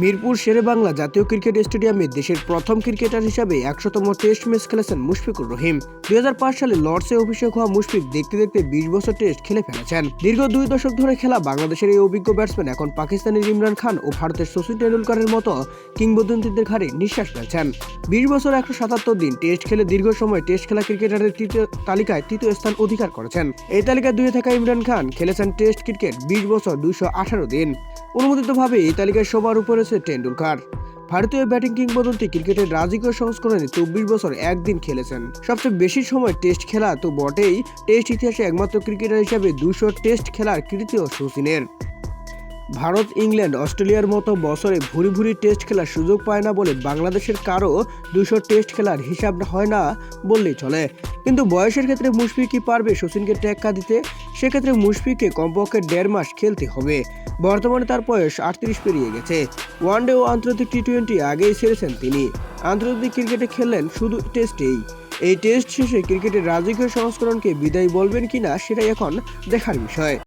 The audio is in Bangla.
মিরপুর শেরেবাংলা জাতীয় ক্রিকেট স্টেডিয়ামে দেশের প্রথম ক্রিকেটার হিসাবে একশোতম টেস্ট ম্যাচ খেলেছেন মুশফিকুর রহিম। দু হাজার পাঁচ সালে লর্ডসে অভিষেক হওয়া মুশফিক দেখতে দেখতে বিশ বছর টেস্ট খেলে ফেলেছেন। দীর্ঘ দুই দশক ধরে খেলা বাংলাদেশের এই অভিজ্ঞ ব্যাটসম্যান এখন পাকিস্তানের ইমরান খান ও ভারতের শচীন টেন্ডুলকারের মতো কিংবদন্তিদের ঘাড়ে নিঃশ্বাস ফেলছেন। বিশ বছর একশো সাতাত্তর দিন টেস্ট খেলে দীর্ঘ সময় টেস্ট খেলা ক্রিকেটারের তৃতীয় তালিকায় তৃতীয় স্থান অধিকার করেছেন। এই তালিকায় দুয়ে থাকা ইমরান খান খেলেছেন টেস্ট ক্রিকেট বিশ বছর দুইশো আঠারো দিন। অনুমোদিতভাবে এই তালিকায় সবার উপরে আছে টেন্ডুলকার। ভারতীয় ব্যাটিং কিংবদন্তি ক্রিকেটের রাজকীয় সংস্করণে চব্বিশ বছর একদিন খেলেছেন। সবচেয়ে বেশি সময় টেস্ট খেলা তো বটেই। টেস্ট ইতিহাসে একমাত্র ক্রিকেটার হিসেবে দুশো টেস্ট খেলার কৃতীয় সচিনের। ভারত, ইংল্যান্ড, অস্ট্রেলিয়ার মতো বছরে ভুরি ভুরি টেস্ট খেলার সুযোগ পায় না বলে বাংলাদেশের কারও দুশো টেস্ট খেলার হিসাব হয় না বললেই চলে। কিন্তু বয়সের ক্ষেত্রে মুশফিক কি পারবে সচিনকে টেক্কা দিতে? সেক্ষেত্রে মুশফিককে কমপক্ষে দেড় মাস খেলতে হবে। বর্তমানে তার বয়স আটত্রিশ পেরিয়ে গেছে। ওয়ানডে ও আন্তর্জাতিক টি টোয়েন্টি আগেই ছেড়েছেন তিনি। আন্তর্জাতিক ক্রিকেটে খেললেন শুধু টেস্টেই। এই টেস্ট শেষে ক্রিকেটের রাজকীয় সংস্করণকে বিদায় বলবেন কিনা সেটাই এখন দেখার বিষয়।